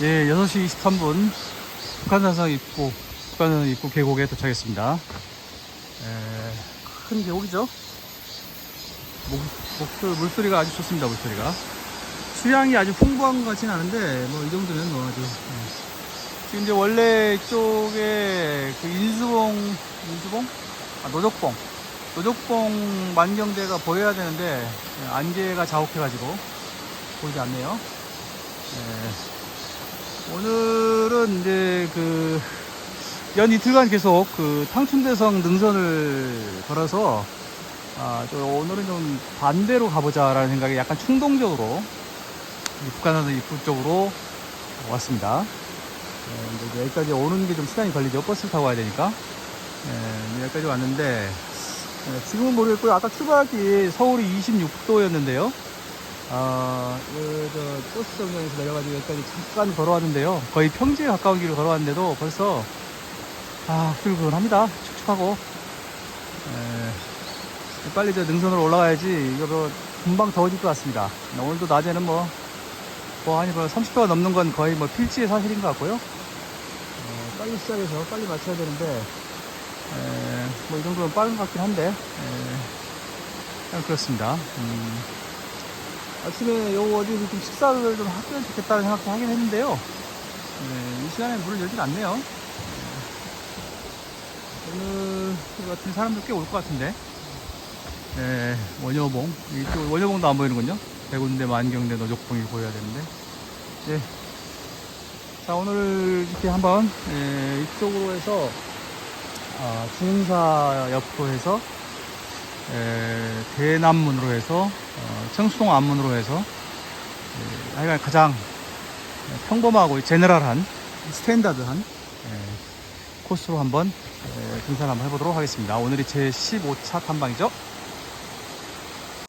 예, 6시 23분 북한산성 입구, 북한산성 입구 계곡에 도착했습니다. 에, 큰 계곡이죠? 목, 목소리, 물소리가 아주 좋습니다, 물소리가. 수량이 아주 풍부한 것 같지는 않은데, 뭐, 이 정도면 뭐 아주. 예. 지금 이제 원래 이쪽에 그 인수봉, 인수봉? 아, 노적봉. 노적봉 만경대가 보여야 되는데, 예, 안개가 자욱해가지고, 보이지 않네요. 예. 오늘은 이제 그, 연 이틀간 계속 그 탕춘대성 능선을 걸어서 아, 저 오늘은 좀 반대로 가보자라는 생각에 약간 충동적으로 이 북한산도 입구 쪽으로 왔습니다. 예, 이제 여기까지 오는 게 좀 시간이 걸리죠. 버스를 타고 와야 되니까. 예, 이제 여기까지 왔는데 예, 지금은 모르겠고요. 아까 출발기 서울이 26도였는데요. 아, 그, 저, 버스 정류장에서 내려가지고 여기까지 잠깐 걸어왔는데요. 거의 평지에 가까운 길을 걸어왔는데도 벌써, 아, 후들후들합니다. 축축하고. 에, 빨리 저 능선으로 올라가야지. 이거 뭐 금방 더워질 것 같습니다. 오늘도 낮에는 뭐, 뭐, 아니, 뭐, 30도가 넘는 건 거의 뭐 필지의 사실인 것 같고요. 어, 빨리 시작해서 빨리 맞춰야 되는데, 에, 뭐, 이 정도면 빠른 것 같긴 한데, 에, 그냥 그렇습니다. 음. 아침에 요 어디 좀 식사를 좀 하면 좋겠다는 생각도 하긴 했는데요. 네, 이 시간에 문을 열진 않네요. 네. 오늘 같은 사람들 꽤 올 것 같은데. 네, 원효봉. 이쪽 원효봉도 안 보이는군요. 백운대, 만경대, 노족봉이 보여야 되는데. 네. 자, 오늘 이렇게 한번, 예, 이쪽으로 해서, 아, 중사 옆으로 해서, 에, 대남문으로 해서 어, 청수동 앞문으로 해서 에, 하여간 가장 평범하고 제너럴한 스탠다드한 에, 코스로 한번 에, 등산 한번 해보도록 하겠습니다. 오늘이 제 15차 탐방이죠.